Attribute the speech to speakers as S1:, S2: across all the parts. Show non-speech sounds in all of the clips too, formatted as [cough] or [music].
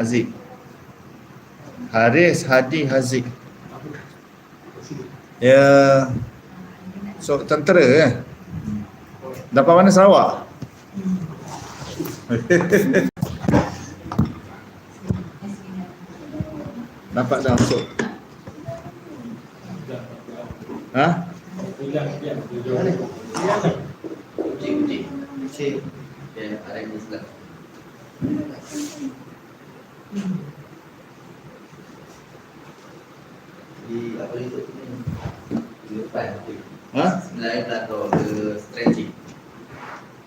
S1: Haziq. Haris Hadi Haziq. Ya. So tentera eh. Dapat mana Sarawak? Dapat dah masuk. Ha?
S2: Kucing, kucing. Kucing. Ya, ada yang Islam. Di apa itu? Di depan.
S1: Ha?
S2: Sebelah belakang ke stretching.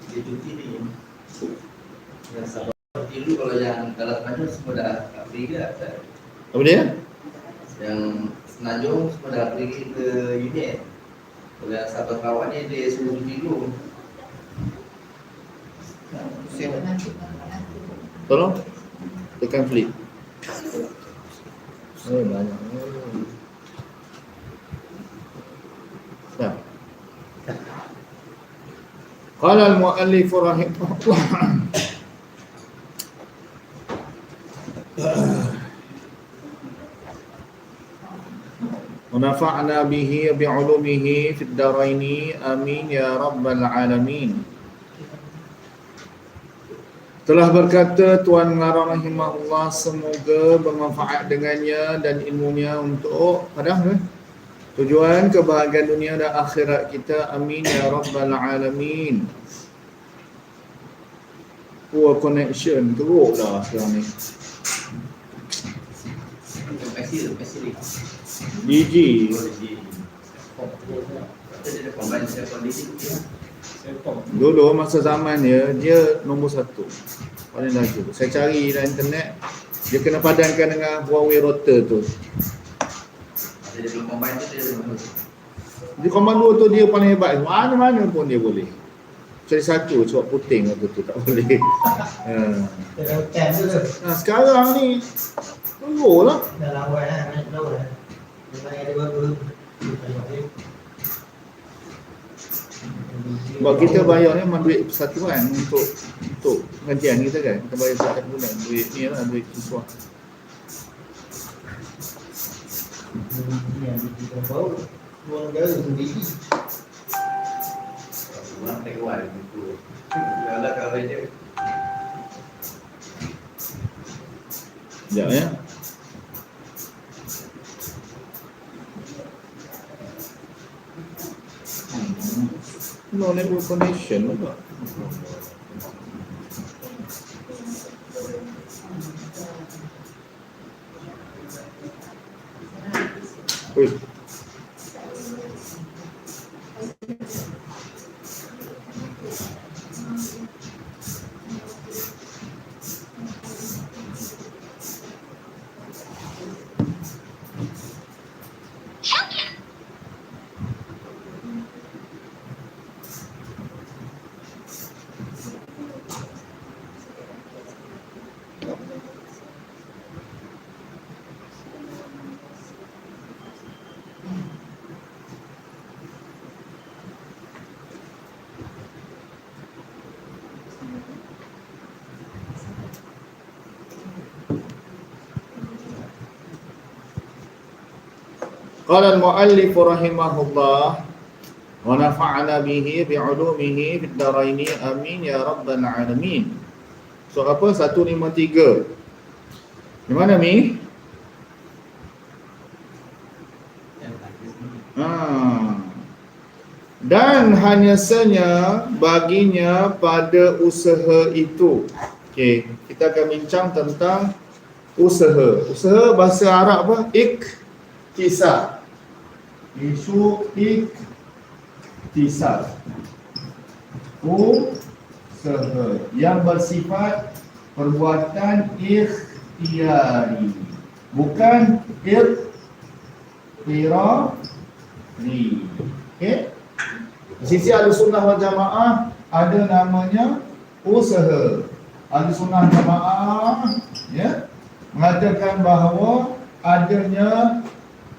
S2: Dia cuti ni. Yang sabar. Dulu kalau yang dalam Semenanjung semua dah pergi ke tak?
S1: Apa dia?
S2: Yang Semenanjung semua dah pergi ke unit. Kalau yang sahabat kawan ni dia suruh cuti dulu.
S1: Tolong การผลิตไม่เหมือนครับ قال المؤلف رحمه الله ونفعنا به بعلومه في الدارين آمين يا رب العالمين Telah berkata Tuan Ngarang Rahimahullah semoga bermanfaat dengannya dan ilmunya untuk pada eh? tujuan kebahagiaan dunia dan akhirat kita. Amin ya rabbal alamin. Poor connection teruk dah sekarang ni.
S2: Pasir, pasir. Dia combine dia.
S1: Dulu masa zaman dia, dia nombor satu. Paling laju. Saya cari dalam internet, dia kena padankan dengan Huawei router tu.
S2: Dia belum combine tu dia belum.
S1: Di komando tu dia paling hebat. Mana-mana pun dia boleh. Cari satu sebab puting waktu tu tak boleh. [laughs] ha.
S3: Dia hutan tu tu.
S1: Nah, sekarang ni tunggu lah.
S3: Dah lawan lah, naik lawan lah. Memang ada baru.
S1: Sebab kita bayar ni memang duit persatuan untuk untuk pengajian kita kan. Kita bayar setiap bulan duit ni lah duit siswa.
S3: Yang kita bau. Dua negara sendiri.
S2: Orang Taiwan itu. Kalau kalau dia
S1: Sekejap ya. 没学那个 Qala al-muallif rahimahullah wa nafa'ana bihi bi 'ulumihi bid daraini amin ya rabbal alamin. So apa 153? Di mana mi? Ha. Dan hanya senya baginya pada usaha itu. Okey, kita akan bincang tentang usaha. Usaha bahasa Arab apa? Ik Iktisab iktisab. Usaha yang bersifat perbuatan ikhtiari. Bukan ikhtirafi. Okey? Di sisi ahli sunnah wal jamaah ada namanya usaha. Ahli sunnah jamaah ya mengatakan bahawa adanya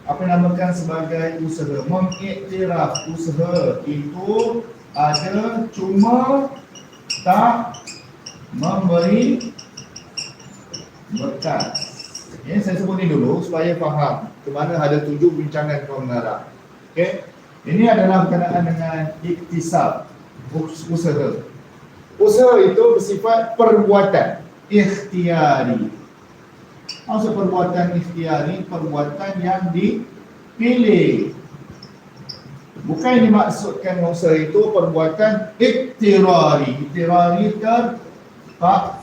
S1: apa yang dinamakan sebagai usaha mengiktiraf usaha itu ada cuma tak memberi Bekas. Okay, saya sebut ni dulu supaya faham ke mana ada tujuh bincangan kaum mengarah. Okay. Ini adalah berkenaan dengan iktisab, us- usaha. Usaha itu bersifat perbuatan ikhtiari. Maksud perbuatan ikhtiari, perbuatan yang dipilih. Bukan dimaksudkan usaha itu perbuatan iktirari. Iktirari terpaksa.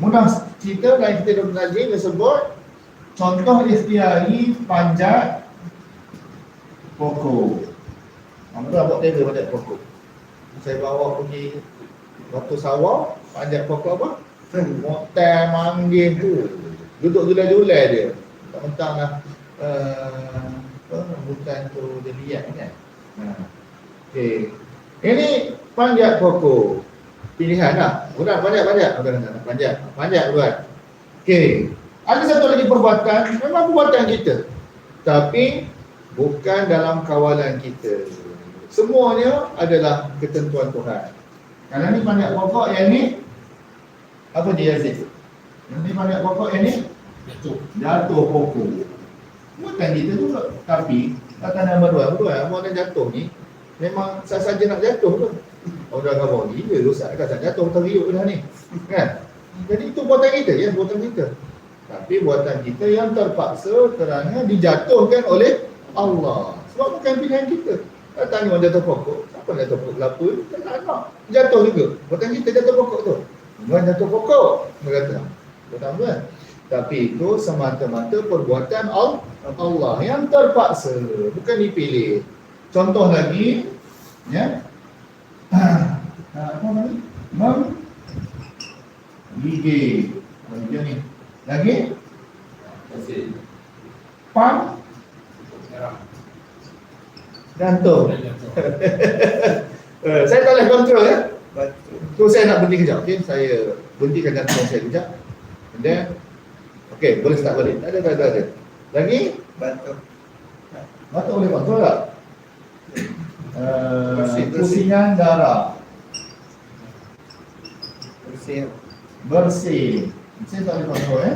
S1: Mudah cerita dan kita dah belajar dia sebut contoh ikhtiari panjat pokok. Apa tu buat tenda panjat pokok? Saya bawa pergi waktu sawah panjat pokok apa? Motel manggil tu. Duduk julai-julai dia. Tak mentang lah uh, rambutan tu dia liat kan. Okey. Ini panjat pokok. Pilihan lah. Bukan panjat panjat. Bukan panjat. Panjat. Panjat buat. Okey. Ada satu lagi perbuatan, memang perbuatan kita. Tapi bukan dalam kawalan kita. Semuanya adalah ketentuan Tuhan. Kalau ni panjat pokok yang ni apa dia Aziz? Yang ni panjat pokok yang ni
S4: Jatuh.
S1: jatuh pokok. Bukan kita juga. Tapi kata nama dua, dua orang yang jatuh ni memang saja nak jatuh tu. Orang dah kata gila rosak dah tak jatuh teriuk dah ni. Kan? Jadi itu buatan kita ya, buatan kita. Tapi buatan kita yang terpaksa kerana dijatuhkan oleh Allah. Sebab bukan pilihan kita. Kalau tanya orang jatuh pokok, siapa jatuh pokok kelapa ni? Tak nak. Jatuh juga. Buatan kita jatuh pokok tu. Bukan jatuh pokok. Dia kata. Kan? Tapi itu semata-mata perbuatan Al- Allah yang terpaksa. Bukan dipilih. Contoh lagi. Ya. [clears throat] Ah, apa nama? Mem gigit. Macam ni. Lagi? Pam gantung.
S4: Dan. [laughs]
S1: Eh, saya tak boleh kontrol ya.
S3: Batu.
S1: So saya nak berhenti kejap. Okay? Saya berhentikan jantung saya kejap. And then, okay, boleh start balik. Tak ada, tak ada, tak ada. Lagi?
S3: Batu.
S1: Batuk boleh kontrol tak? Uh,
S3: Bersih, bersih.
S1: pusingan darah.
S3: Bersih.
S1: Bersih. Saya tak boleh kontrol ya.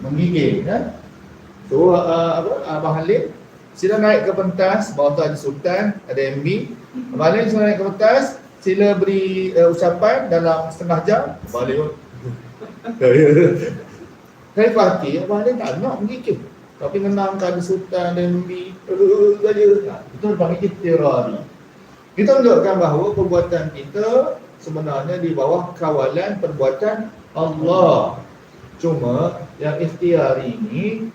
S1: Menggigil kan? So, uh, apa? Abang Halim sila naik ke pentas, bawah tu ada sultan, ada MB. Abang Halim sila naik ke pentas, sila beri uh, ucapan dalam setengah jam. Pun, [laughs] Saya parti, Abang Halim tak nak menggigil. Tapi menang tak ada sultan dan MB. Uh, saja. Itu dipanggil iktirari. Kita tunjukkan bahawa perbuatan kita sebenarnya di bawah kawalan perbuatan Allah. Cuma yang ikhtiari ini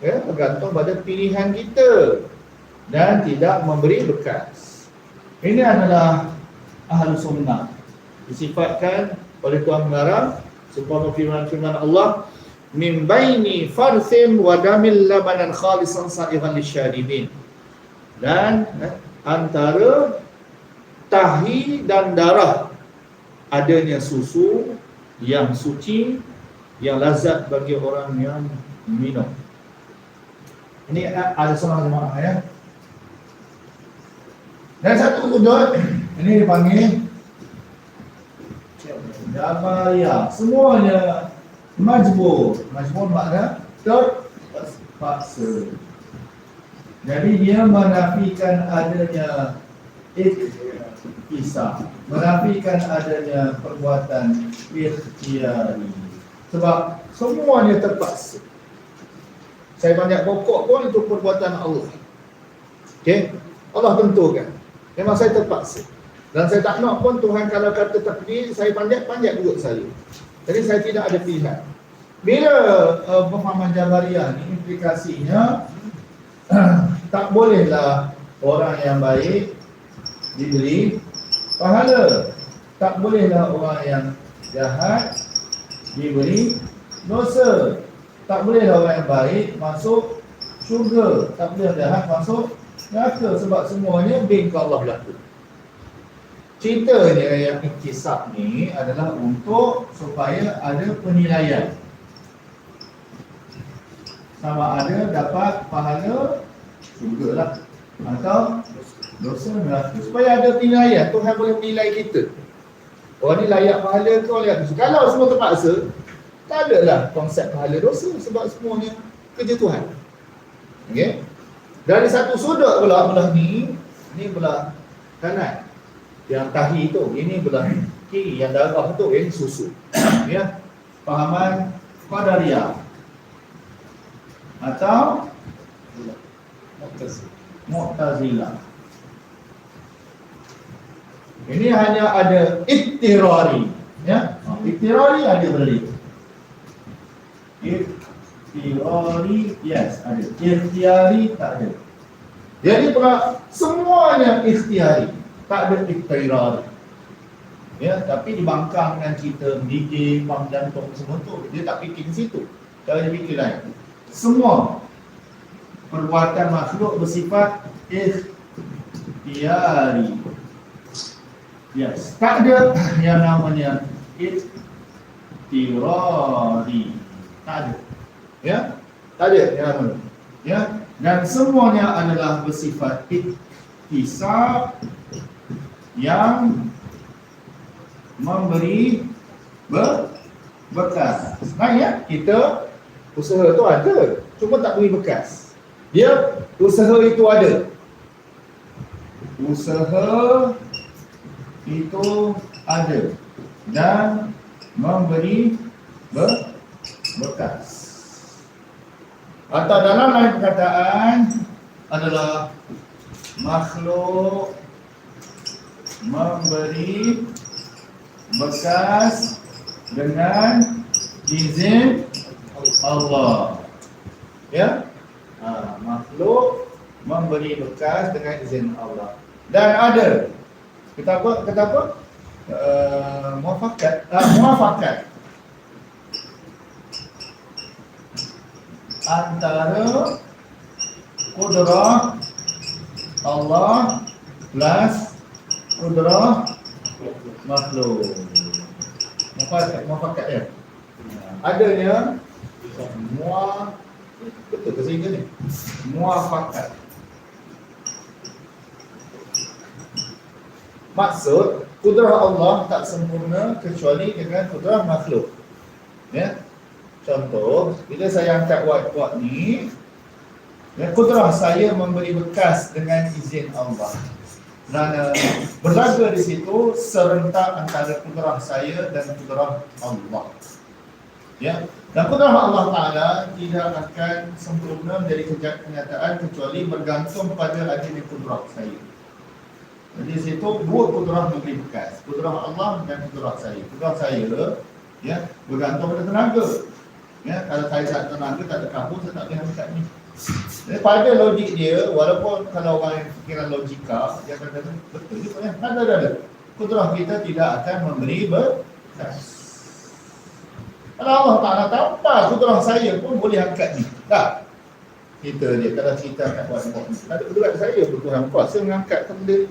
S1: ya, bergantung pada pilihan kita dan tidak memberi bekas. Ini adalah ahlu sunnah. Disifatkan oleh Tuhan mengarang sebab firman-firman Allah min baini farthin wa damil labanan khalisan sa'iran lisyaribin. Dan eh, antara tahi dan darah adanya susu yang suci yang lazat bagi orang yang minum. Ini a- ada seorang jemaah ya. Dan satu wujud ini dipanggil Jabaria. Semuanya majbur. Majbur makna terpaksa. Jadi dia menafikan adanya iktisab, menafikan adanya perbuatan ikhtiari. Sebab semuanya terpaksa. Saya banyak pokok pun itu perbuatan Allah. Okey? Allah tentukan. Memang saya terpaksa. Dan saya tak nak pun Tuhan kalau kata takdir, saya panjat-panjat duduk saya. Jadi saya tidak ada pilihan. Bila uh, pemahaman Jabariyah ni implikasinya [clears throat] tak bolehlah orang yang baik diberi pahala. Tak bolehlah orang yang jahat diberi dosa. Tak bolehlah orang yang baik masuk syurga. Tak boleh jahat masuk neraka sebab semuanya bingkai Allah berlaku. Ceritanya yang iktisab ni adalah untuk supaya ada penilaian. Sama ada dapat pahala syurga lah atau dosa neraka. Supaya ada penilaian, Tuhan boleh menilai kita. Orang ni layak pahala ke orang layak dosa. Kalau semua terpaksa, tak ada lah konsep pahala dosa sebab semuanya kerja Tuhan. Okey. Dari satu sudut pula belah ni, ni belah kanan. Yang tahi tu, ini belah kiri yang darah tu ini susu. Ya. Fahaman qadariyah. Atau Mu'tazilah. Ini hanya ada ittirari, ya. Ittirari ada beli. Ittirari yes ada. Ikhtiari tak ada. Jadi semuanya ikhtiari, tak ada ittirari. Ya, tapi dibangkang dengan cerita mendidik, pam jantung semua tu, dia tak fikir di situ. Cara dia fikir lain. Semua perbuatan makhluk bersifat ikhtiari. Yes, tak ada yang namanya ittirari. Tak ada. Ya? Tak ada yang namanya. Ya? Dan semuanya adalah bersifat iktisab yang memberi ber, bekas. Nah ya, kita usaha tu ada, cuma tak beri bekas. Dia usaha itu ada. Usaha itu ada dan memberi ber, bekas. Atau dalam lain perkataan adalah makhluk memberi bekas dengan izin Allah. Ya? Ha, makhluk memberi bekas dengan izin Allah. Dan ada kita apa? Kita apa? Uh, muafakat. Ah, muafakat. Antara kudrah Allah plus kudrah makhluk. Muafakat, muafakat ya. Adanya mua betul ke sehingga ni? Muafakat. Maksud kudrah Allah tak sempurna kecuali dengan kudrah makhluk. Ya. Contoh, bila saya angkat whiteboard ni, ya, kudrah saya memberi bekas dengan izin Allah. Kerana berlaga di situ serentak antara kudrah saya dan kudrah Allah. Ya. Dan kudrah Allah Ta'ala tidak akan sempurna menjadi kenyataan kecuali bergantung pada adanya kudrah saya. Jadi di situ dua kudrah memberi bekas. Kudrah Allah dan kudrah saya. Kudrah saya ya bergantung pada tenaga. Ya, kalau saya tak tenaga, tak ada kabur, saya tak boleh ni. Pada logik dia, walaupun kalau orang yang fikiran logika, dia akan kata, betul juga ya, ada, ada. Kudrah kita tidak akan memberi bekas. Kalau Allah Ta'ala tanpa kudrah saya pun boleh angkat ni. Tak? Kita dia, kalau cerita kat WhatsApp ni, ada kudrah saya Tuhan kuasa mengangkat benda ni.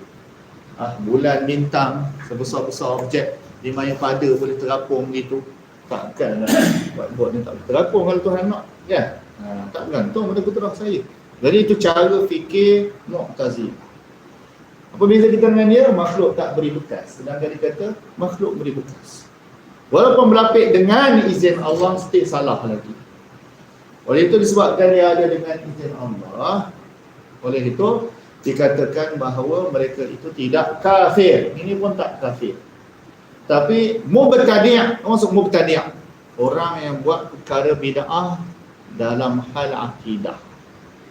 S1: ah, bulan bintang sebesar-besar objek di maya pada boleh terapung gitu takkan lah buat buat ni tak boleh terapung kalau Tuhan nak kan ha, tak bergantung pada kudrah saya. Jadi itu cara fikir Mu'tazil apabila kita dengan dia makhluk tak beri bekas. Sedangkan dia kata makhluk beri bekas. Walaupun berlapik dengan izin Allah still salah lagi. Oleh itu disebabkan dia ada dengan izin Allah. Oleh itu dikatakan bahawa mereka itu tidak kafir. Ini pun tak kafir. Tapi mubtadi' apa maksud mubtadi' orang yang buat perkara bid'ah dalam hal akidah.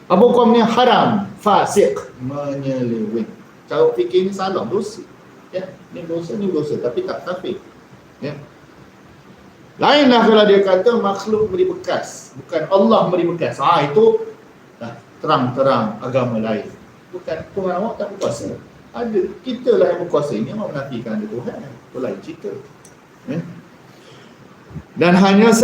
S1: Apa hukumnya haram, fasik, menyeleweng. Cara fikir ini salah, dosa. Ya, ini dosa, ini dosa tapi tak kafir. Ya. Lainlah kalau dia kata makhluk beri bekas, bukan Allah beri bekas. Ah itu dah terang-terang agama lain bukan Tuhan awak tak berkuasa. Ada kita lah yang berkuasa ini yang menafikan ada Tuhan. Itu lain cerita. Ya? Dan hanya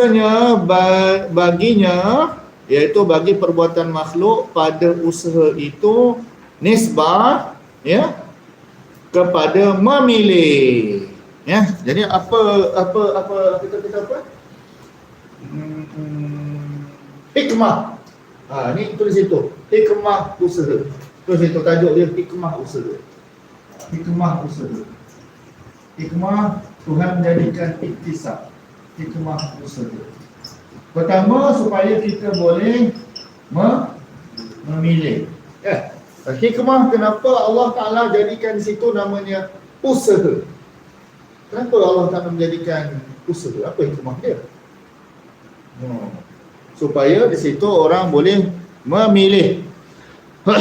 S1: ba- baginya iaitu bagi perbuatan makhluk pada usaha itu nisbah ya kepada memilih. Ya, jadi apa apa apa kita kita apa? Hmm, hikmah. Ha, ni tulis situ. Hikmah usaha. Terus itu tajuk dia hikmah usaha. Hikmah usaha. Hikmah Tuhan menjadikan iktisab hikmah usaha. Pertama supaya kita boleh me- memilih. Ya. Hikmah kenapa Allah Taala jadikan situ namanya usaha. Kenapa Allah Taala menjadikan usaha? Apa hikmah dia? Hmm. Supaya di situ orang boleh memilih [coughs]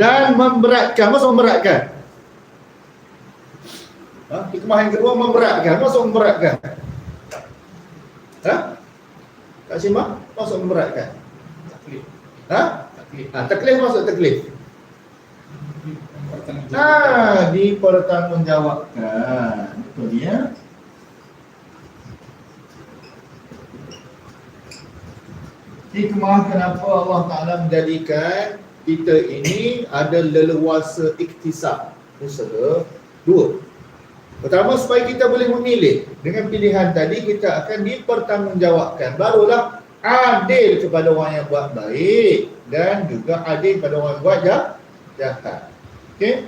S1: dan memberatkan. Maksud memberatkan? Ha? Hikmah yang kedua memberatkan. Maksud memberatkan? Ha? Tak simak? Maksud memberatkan?
S4: Taklif.
S1: Ha?
S4: Taklif.
S1: Ha, taklif maksud taklif. Ah, dipertanggungjawabkan. Itu dia. Hikmah kenapa Allah Ta'ala menjadikan kita ini ada leluasa iktisab usaha dua. Pertama supaya kita boleh memilih. Dengan pilihan tadi kita akan dipertanggungjawabkan. Barulah adil kepada orang yang buat baik dan juga adil kepada orang yang buat jah- jahat. Okey.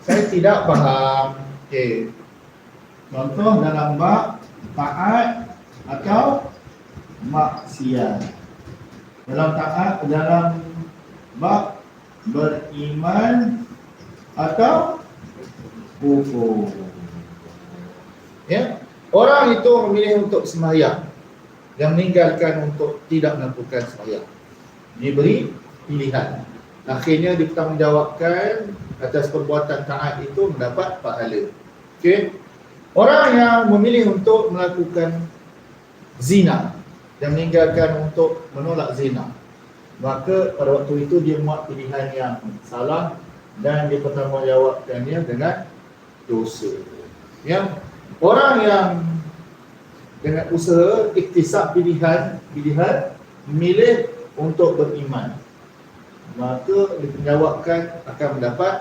S1: Saya tidak faham. Okey. Contoh dalam bab taat atau maksiat. Dalam taat dalam bab beriman atau kufur. Ya. Orang itu memilih untuk sembahyang dan meninggalkan untuk tidak melakukan sembahyang. Diberi pilihan. Akhirnya dipertanggungjawabkan atas perbuatan taat itu mendapat pahala. Okey. Orang yang memilih untuk melakukan zina dan meninggalkan untuk menolak zina, maka pada waktu itu dia buat pilihan yang salah dan dipertanggungjawabkannya dengan dosa. Ya. Orang yang dengan usaha iktisab pilihan pilihan memilih untuk beriman maka dipenjawabkan akan mendapat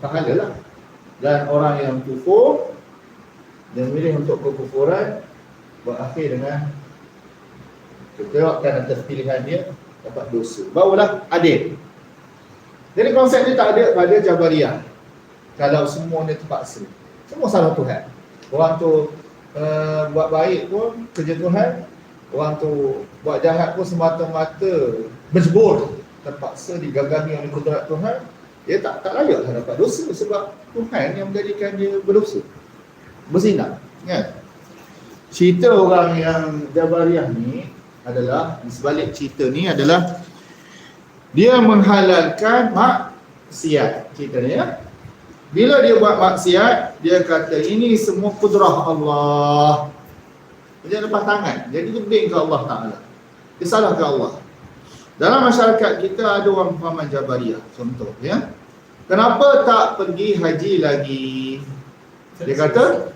S1: pahala lah dan orang yang kufur dan memilih untuk kekufuran berakhir dengan kejawabkan atas pilihan dia dapat dosa barulah adil jadi konsep ni tak ada pada Jabariyah kalau semua ni terpaksa. Semua salah Tuhan. Orang tu uh, buat baik pun kerja Tuhan. Orang tu buat jahat pun semata-mata berjebur terpaksa digagami oleh kudrat Tuhan. Dia tak tak layak lah dapat dosa sebab Tuhan yang menjadikan dia berdosa. Berzina kan? Cerita orang yang Jabariyah ni adalah di sebalik cerita ni adalah dia menghalalkan maksiat. Ceritanya ya bila dia buat maksiat dia kata ini semua kudrah Allah. Dia lepas tangan. Jadi lebih ke Allah Ta'ala. Dia salah ke Allah? Dalam masyarakat kita ada orang fahaman Jabariyah contoh ya. Kenapa tak pergi haji lagi? Dia kata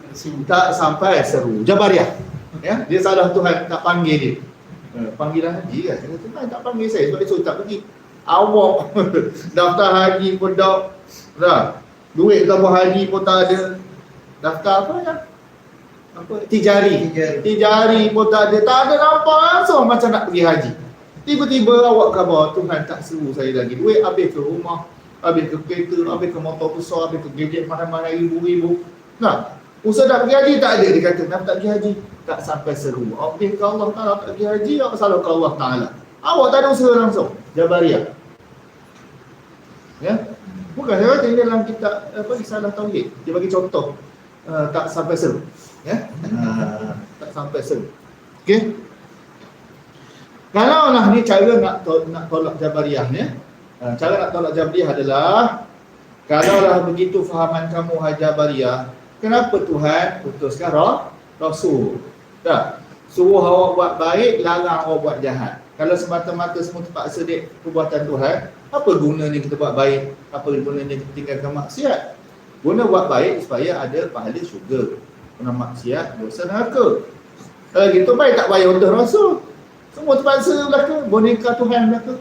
S1: tak sampai seru. Jabariyah ya. Dia salah Tuhan tak panggil dia. Eh, panggilan haji kan dia kata Tuhan tak panggil saya sebab itu tak pergi. Awak [laughs] daftar haji pun dah duit tambah haji pun tak ada. Daftar apa ya? Apa? Tijari.
S3: Tijari.
S1: tijari pun tak ada. Tak ada nampak langsung macam nak pergi haji. Tiba-tiba awak khabar Tuhan tak seru saya lagi. Duit habis ke rumah habis ke kereta habis ke motor besar habis ke gadget mahal-mahal ribu-ribu. Nah usaha nak pergi haji tak ada. Dia kata nak tak pergi haji? Tak sampai seru pergi ke Allah Ta'ala tak pergi haji awak salah ke Allah Ta'ala. Awak tak ada usaha langsung. Jabariyah ya bukan saya kata ini dalam kitab apa risalah tauhid. Dia bagi contoh uh, tak sampai seru ya? Uh, tak sampai seru. Okey? Kalau lah ni cara nak to, nak tolak jabariyah ni uh, cara nak tolak jabariyah adalah kalau lah begitu fahaman kamu hai jabariyah kenapa Tuhan putuskan roh rasul? Dah suruh awak buat baik larang awak buat jahat kalau semata-mata semua terpaksa dia perbuatan Tuhan apa gunanya kita buat baik? Apa gunanya kita tinggalkan maksiat? Guna buat baik supaya ada pahala syurga. Kena maksiat dosa neraka. Kalau gitu baik tak payah untuk rasul? Semua terpaksa belaka boneka Tuhan belaka.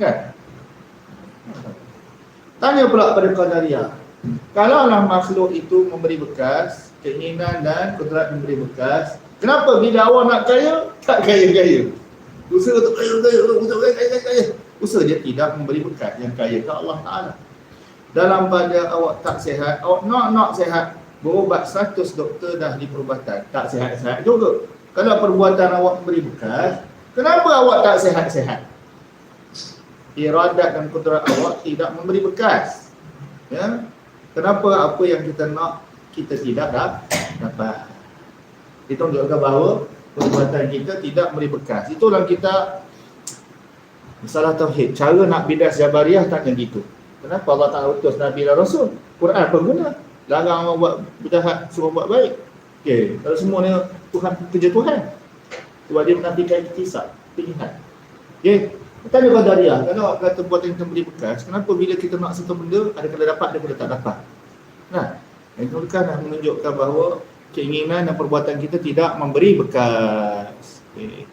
S1: Kan? Tanya pula pada Qadariyah kalaulah makhluk itu memberi bekas keinginan dan kudrat memberi bekas kenapa bila awak nak kaya tak kaya-kaya usaha untuk kaya kaya kaya kaya kaya, kaya. usaha dia tidak memberi berkat yang kaya ke Allah Taala dalam pada awak tak sihat, awak nak nak sihat, berubat 100 doktor dah di perubatan, tak sihat-sihat juga. Kalau perbuatan awak memberi bekas, kenapa awak tak sihat-sihat? Iradat dan kudrat awak tidak memberi bekas. Ya. Kenapa apa yang kita nak kita tidak dapat? Kita tunjukkan bahawa perbuatan kita tidak memberi bekas. Itulah kita masalah tauhid. Cara nak bidas Jabariyah tanya gitu. Kenapa Allah tak utus Nabi dan Rasul? Quran pun guna. Larang orang buat berjahat, suruh buat baik. Okey, kalau semua ni Tuhan kerja Tuhan. Sebab dia menafikan kisah, pilihan. Okey, tanya Qadariyah, kalau kata buat yang memberi bekas, kenapa bila kita nak satu benda, ada kala dapat, ada kala tak dapat? Nah, itu kan menunjukkan bahawa keinginan dan perbuatan kita tidak memberi bekas. Okay.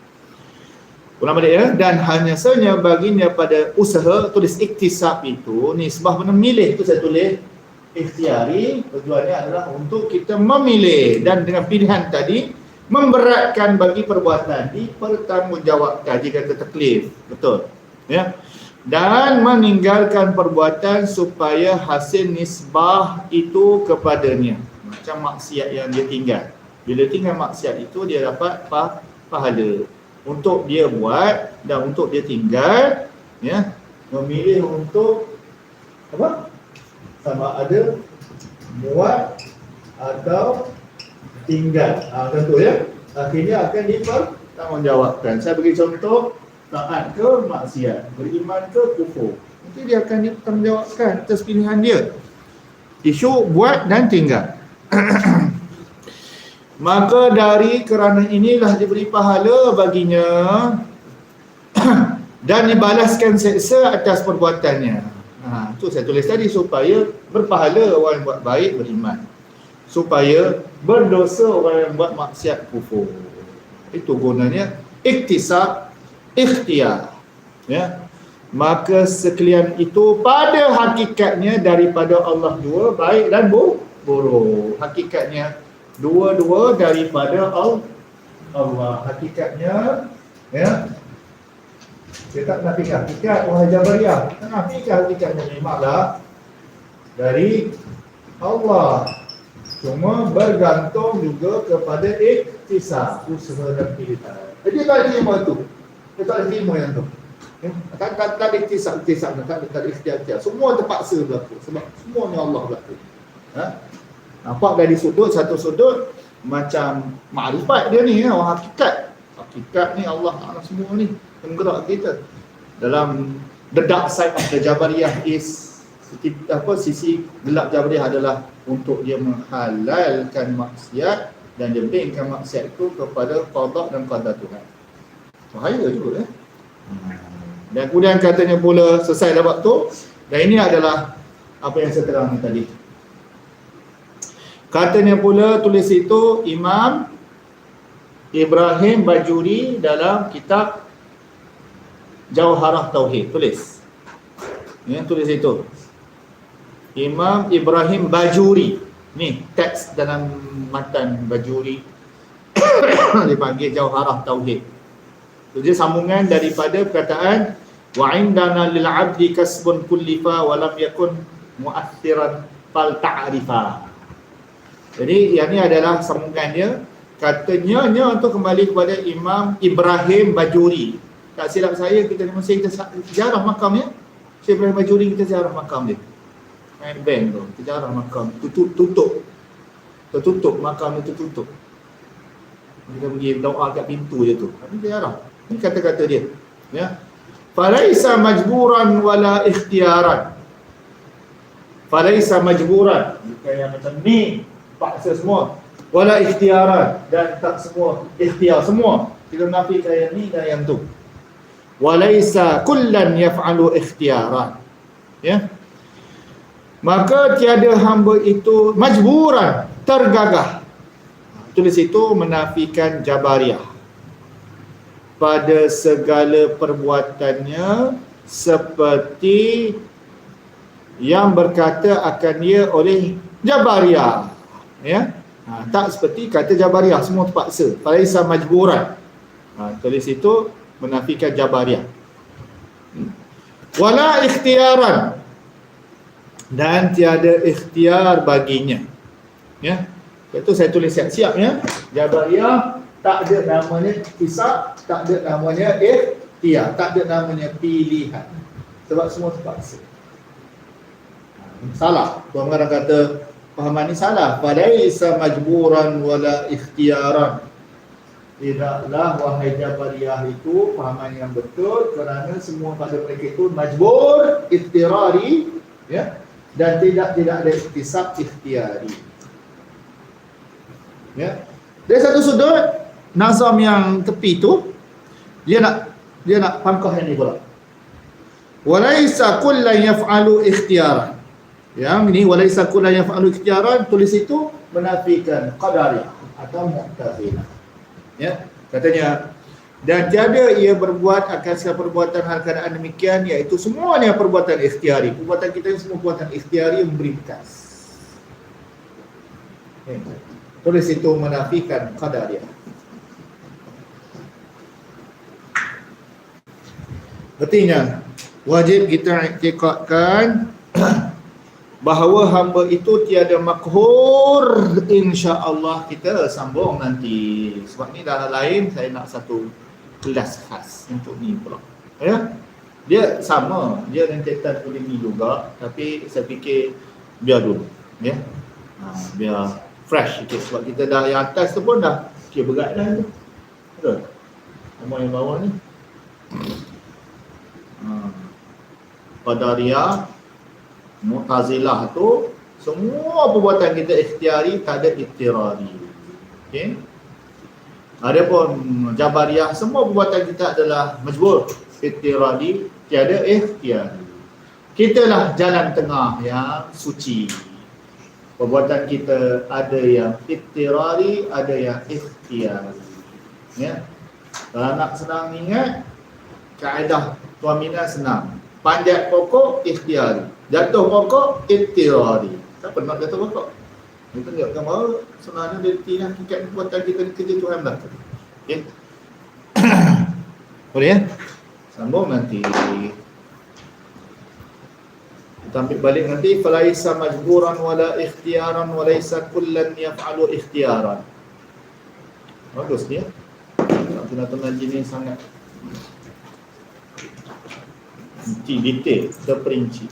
S1: Balik ya. Dan hanya saja baginya pada usaha tulis iktisab itu nisbah benar milih itu saya tulis ikhtiari tujuannya adalah untuk kita memilih dan dengan pilihan tadi memberatkan bagi perbuatan dipertanggungjawabkan jika kata taklif betul ya dan meninggalkan perbuatan supaya hasil nisbah itu kepadanya macam maksiat yang dia tinggal. Bila tinggal maksiat itu dia dapat pah- pahala. Untuk dia buat dan untuk dia tinggal ya memilih untuk apa? Sama ada buat atau tinggal. Ha, tentu ya. Akhirnya akan dipertanggungjawabkan. Saya bagi contoh taat ke maksiat beriman ke kufur. Nanti dia akan dipertanggungjawabkan atas pilihan dia. Isu buat dan tinggal [coughs] Maka dari kerana inilah diberi pahala baginya [coughs] dan dibalaskan seksa atas perbuatannya. Ha, tu saya tulis tadi supaya berpahala orang yang buat baik beriman. Supaya berdosa orang yang buat maksiat kufur. Itu gunanya iktisab ikhtiar. Ya. Maka sekalian itu pada hakikatnya daripada Allah dua baik dan bu- buruk. Hakikatnya dua-dua daripada Al- Allah. Hakikatnya ya. Dia tak nafikan hakikat wahai Jabariyah tak nafikan hakikatnya memanglah dari Allah. Cuma bergantung juga kepada iktisab usaha dan pilihan. Jadi tak terima tu. Dia tak terima yang tu. Ya, tak ada iktisab iktisab tak ada ikhtiar semua terpaksa berlaku sebab semua ni Allah berlaku ha? Nampak dari sudut satu sudut macam makrifat dia ni orang hakikat. Hakikat ni Allah Taala semua ni penggerak kita. Dalam the dark side of the Jabariyah is apa sisi gelap Jabariyah adalah untuk dia menghalalkan maksiat dan dia bengkan maksiat itu kepada qada dan qadar Tuhan. Bahaya juga ya. Dan kemudian katanya pula selesai dah waktu dan ini adalah apa yang saya terang tadi. Katanya pula tulis itu Imam Ibrahim Bajuri dalam kitab Jauharah Tauhid. Tulis. Ya, tulis itu. Imam Ibrahim Bajuri. Ni teks dalam matan Bajuri [coughs] dipanggil Jauharah Tauhid. Jadi sambungan daripada perkataan wa indana lil abdi kasbun kullifa wa lam yakun mu'athiran fal ta'rifa. Jadi yang ni adalah sambungannya katanya nya untuk kembali kepada Imam Ibrahim Bajuri. Tak silap saya kita di Mesir kita ziarah makam ya. Syekh Ibrahim Bajuri kita ziarah makam dia. Main band tu, kita ziarah makam tutup tutup. Tertutup makam itu tutup. Kita pergi doa kat pintu je tu. Ini ziarah. Ini kata-kata dia. Ya. Falaisa majburan wala ikhtiaran. Falaisa majburan. Bukan yang macam ni paksa semua. Wala ikhtiaran dan tak semua ikhtiar semua. Kita nafikan yang ni dan yang tu. Walaisa kullan yaf'alu ikhtiaran. Ya? Maka tiada hamba itu majburan tergagah. Tulis itu menafikan jabariyah pada segala perbuatannya seperti yang berkata akan dia oleh jabariyah ya ha, tak seperti kata jabariyah semua terpaksa falaisa majburan ha, tulis itu menafikan jabariyah Hmm. wala ikhtiaran dan tiada ikhtiar baginya. Ya. Itu saya tulis siap-siap ya. Jabariyah tak ada namanya hisab, tak ada namanya ikhtiar, tak ada namanya pilihan. Sebab semua terpaksa. Salah. Tuan kata pahaman ni salah. Falaisa majburan wala ikhtiaran. Tidaklah wahai Jabariyah itu pahaman yang betul kerana semua pada mereka itu majbur, ikhtirari ya dan tidak tidak ada iktisab ikhtiari. Ya. Dari satu sudut Nazam yang tepi tu dia nak dia nak pangkah yang ni pula. Walaisa kullan yaf'alu ikhtiaran. Yang ini walaisa kullan yaf'alu ikhtiaran tulis itu menafikan qadariyah atau mu'tazilah. Ya, katanya dan tiada ia berbuat akan segala perbuatan hal keadaan demikian iaitu semuanya perbuatan ikhtiari. Perbuatan kita semua perbuatan ikhtiari yang memberi bekas. Ya. Tulis itu menafikan qadariyah. Artinya wajib kita iktikadkan bahawa hamba itu tiada makhur insya-Allah kita sambung nanti. Sebab ni dah lain saya nak satu kelas khas untuk ni pula. Ya. Dia sama, dia rentetan boleh ni juga tapi saya fikir biar dulu ya. Ha, biar fresh sikit sebab kita dah yang atas tu pun dah kira berat dah tu. Betul. Sama yang bawah ni. Ha. Qadariyah Mu'tazilah tu semua perbuatan kita ikhtiari tak ada iktirari. Okey. Adapun Jabariyah semua perbuatan kita adalah majbur iktirari tiada ikhtiari. Kita lah jalan tengah yang suci. Perbuatan kita ada yang iktirari, ada yang ikhtiari. Ya. Kalau nak senang ingat kaedah Tuan Mina senang. Panjat pokok ikhtiari. Jatuh pokok iktirari. Tak pernah jatuh pokok. Dia tunjukkan bahawa sebenarnya dia tidak hakikat perbuatan kita ni kerja Tuhan lah. Okay. [coughs] Boleh ya? Sambung nanti. Kita ambil balik nanti. Falaisa majburan wala ikhtiaran walaisa kullan yaf'alu ikhtiaran. Bagus dia. Tengah-tengah jenis sangat Rinci, detail, terperinci.